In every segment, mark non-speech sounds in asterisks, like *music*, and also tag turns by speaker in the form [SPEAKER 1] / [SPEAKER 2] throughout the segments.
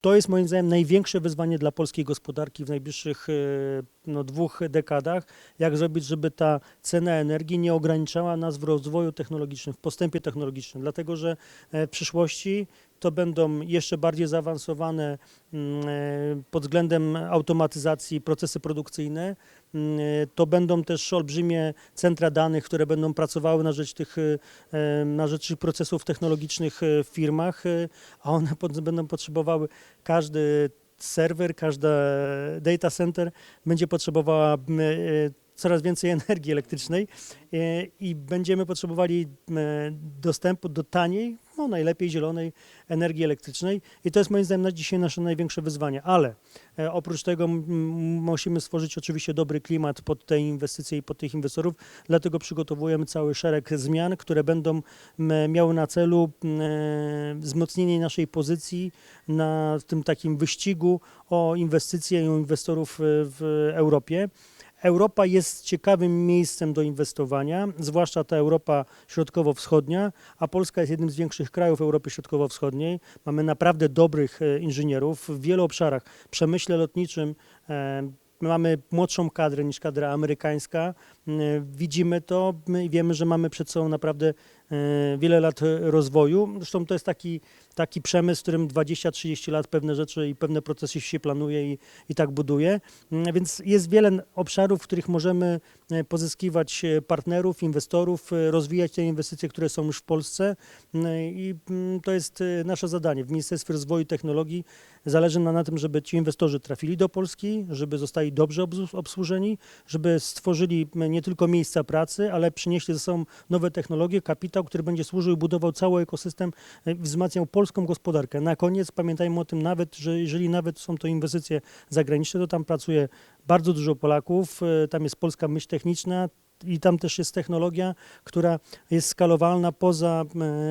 [SPEAKER 1] To jest moim zdaniem największe wyzwanie dla polskiej gospodarki w najbliższych e, no, dwóch dekadach. Jak zrobić, żeby ta cena energii nie ograniczała nas w rozwoju technologicznym, w postępie technologicznym, dlatego że e, w przyszłości to będą jeszcze bardziej zaawansowane mm, e, pod względem automatyzacji procesy produkcyjne. Mm, e, To będą też olbrzymie centra danych, które będą pracowały na rzecz tych, e, na rzecz procesów technologicznych w firmach, a one będą potrzebowały każdy serwer, każda data center będzie potrzebowała m, e, coraz więcej *laughs* energii elektrycznej i będziemy potrzebowali dostępu do taniej, no najlepiej zielonej energii elektrycznej i to jest moim zdaniem na dzisiaj nasze największe wyzwanie, ale e, oprócz tego musimy stworzyć oczywiście dobry klimat pod te inwestycje i pod tych inwestorów, dlatego przygotowujemy cały szereg zmian, które będą miały na celu e, wzmocnienie naszej pozycji na tym takim wyścigu o inwestycje i o inwestorów e, w Europie. Europa jest ciekawym miejscem do inwestowania, zwłaszcza ta Europa środkowo-wschodnia, a Polska jest jednym z większych krajów Europy Środkowo-Wschodniej. Mamy naprawdę dobrych e, inżynierów w wielu obszarach. Przemyśle lotniczym e, mamy młodszą kadrę niż kadra amerykańska. E, Widzimy to i wiemy, że mamy przed sobą naprawdę wiele lat e, rozwoju. Zresztą to jest taki, taki przemysł, w którym 20-30 lat pewne rzeczy i pewne procesy się planuje i, i tak buduje. Mm, Więc jest wiele obszarów, w których możemy e, pozyskiwać e, partnerów, inwestorów, e, rozwijać te inwestycje, które są już w Polsce Mm, i mm, to jest e, nasze zadanie. W Ministerstwie Rozwoju i Technologii zależy nam na tym, żeby ci inwestorzy trafili do Polski, żeby zostali dobrze obs- obsłużeni, żeby stworzyli nie tylko miejsca pracy, ale przynieśli ze sobą nowe technologie, kapitał, który będzie służył i budował cały ekosystem, e, wzmacniał polską gospodarkę. Na koniec pamiętajmy o tym nawet, że jeżeli nawet są to inwestycje zagraniczne, to tam pracuje bardzo dużo Polaków, e, tam jest polska myśl techniczna, i tam też jest technologia, która jest skalowalna poza,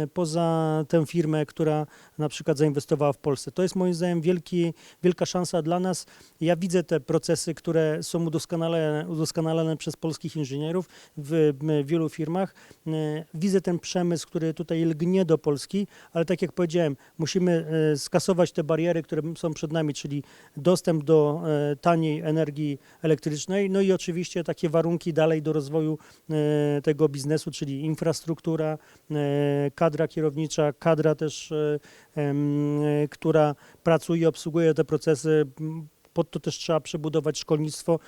[SPEAKER 1] e, poza tę firmę, która na przykład zainwestowała w Polsce. To jest moim zdaniem wielki, wielka szansa dla nas. Ja widzę te procesy, które są udoskonalane, udoskonalane przez polskich inżynierów w m, wielu firmach. E, Widzę ten przemysł, który tutaj lgnie do Polski, ale tak jak powiedziałem, musimy e, skasować te bariery, które są przed nami, czyli dostęp do taniej energii elektrycznej, no i oczywiście takie warunki dalej do rozwoju e, tego biznesu, czyli infrastruktura, e, kadra kierownicza, kadra też, e, która pracuje, obsługuje te procesy. Pod to też trzeba przebudować szkolnictwo.